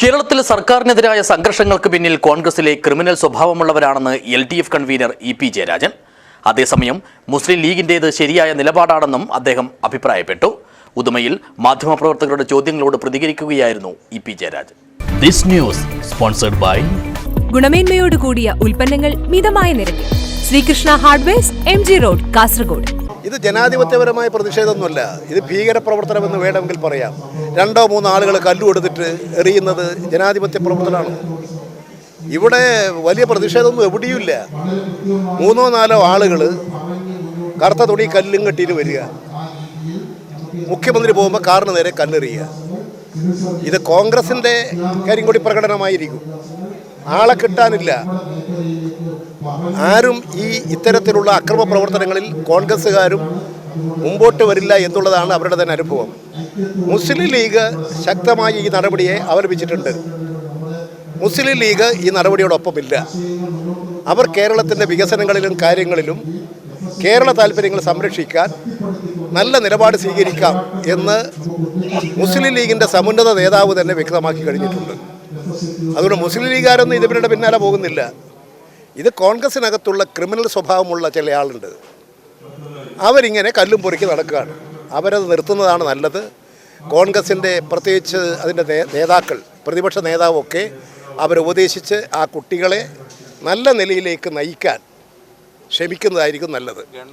കേരളത്തിൽ സർക്കാരിനെതിരായ സംഘർഷങ്ങൾക്ക് പിന്നിൽ കോൺഗ്രസിലെ criminal സ്വഭാവമുള്ളവരാണെന്ന് L D F convener E P Jayarajan. അതേസമയം മുസ്ലിം ലീഗിന്റേത് ശരിയായ നിലപാടാണെന്നും അദ്ദേഹം അഭിപ്രായപ്പെട്ടു. ഉദുമയിൽ മാധ്യമപ്രവർത്തകരുടെ ചോദ്യങ്ങളോട് പ്രതികരിക്കുകയായിരുന്നു E P Jayarajan. This news sponsored by ഗുണമേന്മയോട് കൂടിയ ഉൽപ്പന്നങ്ങൾ മിതമായ നിരക്കിൽ. Sreekrishna hardware M G road Kasaragod. ഇത് ജനാധിപത്യപരമായ പ്രതിഷേധമൊന്നുമല്ല. ഇത് ഭീകരപ്രവർത്തനമെന്ന് വേണമെങ്കിൽ പറയാം. രണ്ടോ മൂന്നോ ആളുകൾ കല്ലു കൊടുത്തിട്ട് എറിയുന്നത് ജനാധിപത്യ പ്രവർത്തനമാണ്. ഇവിടെ വലിയ പ്രതിഷേധമൊന്നും എവിടെയുമില്ല. മൂന്നോ നാലോ ആളുകൾ കറുത്ത തുണി കല്ലും കെട്ടിയിട്ട് വരിക. മുഖ്യമന്ത്രി പോകുമ്പോൾ കാറിന് നേരെ കല്ലെറിയുക. ഇത് കോൺഗ്രസിന്റെ കാര്യം കൂടി പ്രകടനമായിരിക്കും. ആളെ കിട്ടാനില്ല. ആരും ഈ ഇത്തരത്തിലുള്ള അക്രമ പ്രവർത്തനങ്ങളിൽ കോൺഗ്രസ്സുകാരും മുമ്പോട്ട് വരില്ല എന്നുള്ളതാണ് അവരുടെ തന്നെ അനുഭവം. മുസ്ലിം ലീഗ് ശക്തമായി ഈ നടപടിയെ അവലംബിച്ചിട്ടുണ്ട്. മുസ്ലിം ലീഗ് ഈ നടപടിയോടൊപ്പമില്ല. അവർ കേരളത്തിന്റെ വികസനങ്ങളിലും കാര്യങ്ങളിലും കേരള താല്പര്യങ്ങൾ സംരക്ഷിക്കാൻ നല്ല നിലപാട് സ്വീകരിക്കാം എന്ന് മുസ്ലിം ലീഗിന്റെ സമുന്നത നേതാവ് തന്നെ വ്യക്തമാക്കി കഴിഞ്ഞിട്ടുണ്ട്. അതുകൊണ്ട് മുസ്ലിം ലീഗുകാരൊന്നും ഇതിവരുടെ പിന്നാലെ പോകുന്നില്ല. ഇത് കോൺഗ്രസിനകത്തുള്ള ക്രിമിനൽ സ്വഭാവമുള്ള ചില ആളുണ്ട്. അവരിങ്ങനെ കല്ലും പൊറുക്കി നടക്കുകയാണ്. അവരത് നിർത്തുന്നതാണ് നല്ലത്. കോൺഗ്രസിന്റെ പ്രത്യേകിച്ച് അതിന്റെ നേതാക്കൾ പ്രതിപക്ഷ നേതാവൊക്കെ അവരുപദേശിച്ച് ആ കുട്ടികളെ നല്ല നിലയിലേക്ക് നയിക്കാൻ ശ്രമിക്കുന്നതായിരിക്കും നല്ലത്.